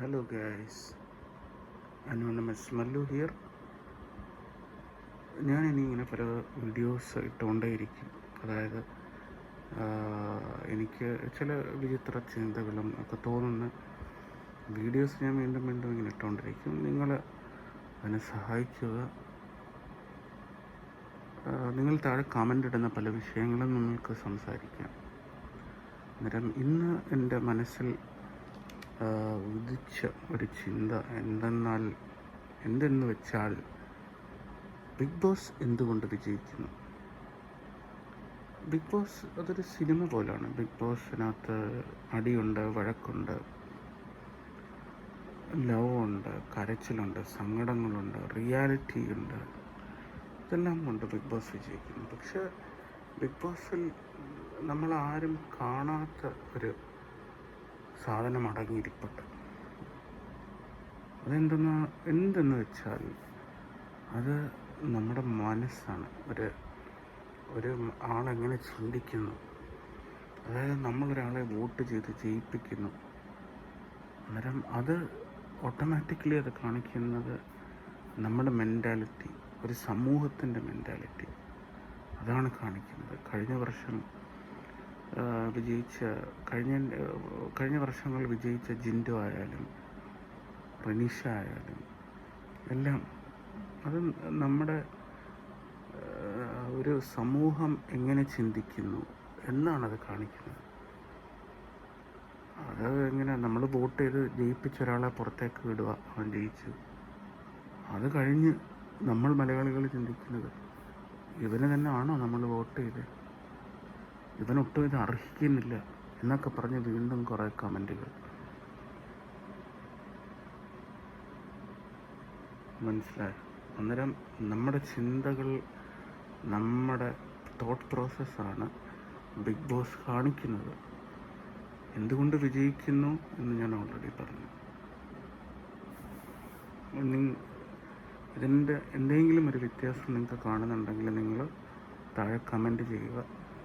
Hello guys. Anonymous mallu here. ഞാൻ ഇനി ഇങ്ങനെ പല വീഡിയോസ് ഇട്ടുകൊണ്ടേയിരിക്കും. അതായത് എനിക്ക് ചില വിചിത്ര ചിന്തകളും ഒക്കെ തോന്നുന്ന വീഡിയോസ് ഞാൻ വീണ്ടും വീണ്ടും ഇങ്ങനെ ഇട്ടുകൊണ്ടിരിക്കും. നിങ്ങൾ അതിനെ സഹായിക്കുക. നിങ്ങൾ താഴെ കമന്റ് ഇടുന്ന പല വിഷയങ്ങളും നിങ്ങൾക്ക് സംസാരിക്കാം. അന്നേരം ഇന്ന് എന്റെ മനസ്സിൽ ഉദിച്ച ഒരു ചിന്ത എന്തെന്നാൽ എന്തെന്ന് വെച്ചാൽ ബിഗ് ബോസ് എന്തുകൊണ്ട് വിജയിക്കുന്നു? ബിഗ് ബോസ് അതൊരു സിനിമ പോലാണ്. ബിഗ് ബോസിനകത്ത് അടിയുണ്ട് വഴക്കുണ്ട് ലവ് ഉണ്ട് കരച്ചിലുണ്ട് സങ്കടങ്ങളുണ്ട് റിയാലിറ്റി ഉണ്ട് ഇതെല്ലാം കൊണ്ട് ബിഗ് ബോസ് വിജയിക്കുന്നു. പക്ഷേ ബിഗ് ബോസിൽ നമ്മൾ ആരും കാണാത്ത ഒരു സാധനം അടങ്ങിയിരിപ്പുണ്ട് അതെന്തെന്ന് എന്തെന്ന് വെച്ചാൽ അത് നമ്മുടെ മനസ്സാണ്. ഒരു ഒരു ആളെങ്ങനെ ചിന്തിക്കുന്നു. അതായത് നമ്മളൊരാളെ വോട്ട് ചെയ്ത് ജയിപ്പിക്കുന്നു. അന്നേരം അത് ഓട്ടോമാറ്റിക്കലി അത് കാണിക്കുന്നത് നമ്മുടെ മെന്റാലിറ്റി ഒരു സമൂഹത്തിന്റെ മെന്റാലിറ്റി അതാണ് കാണിക്കുന്നത്. കഴിഞ്ഞ വർഷം വിജയിച്ച കഴിഞ്ഞ കഴിഞ്ഞ വർഷങ്ങൾ വിജയിച്ച ജിൻഡോ ആയാലും റനീഷ ആയാലും എല്ലാം അത് നമ്മുടെ ഒരു സമൂഹം എങ്ങനെ ചിന്തിക്കുന്നു എന്നാണത് കാണിക്കുന്നത്. അത് എങ്ങനെ നമ്മൾ വോട്ട് ചെയ്ത് ജയിപ്പിച്ച ഒരാളെ പുറത്തേക്ക് വിടുക അവൻ ജയിച്ചു. അത് കഴിഞ്ഞ് നമ്മൾ മലയാളികൾ ചിന്തിക്കുന്നത് ഇവന് തന്നെ ആണോ നമ്മൾ വോട്ട് ചെയ്ത് ഇവനൊട്ടും ഇത് അർഹിക്കുന്നില്ല എന്നൊക്കെ പറഞ്ഞ് വീണ്ടും കുറേ കമന്റുകൾ. മനസ്സിലായി? അന്നേരം നമ്മുടെ ചിന്തകൾ നമ്മുടെ തോട്ട് പ്രോസസ്സാണ് ബിഗ് ബോസ് കാണിക്കുന്നത്. എന്തുകൊണ്ട് വിജയിക്കുന്നു എന്ന് ഞാൻ ഓൾറെഡി പറഞ്ഞു. ഇതിന്റെ എന്തെങ്കിലും ഒരു വ്യത്യാസം നിങ്ങൾക്ക് കാണുന്നുണ്ടെങ്കിൽ നിങ്ങൾ താഴെ കമന്റ് ചെയ്യുക.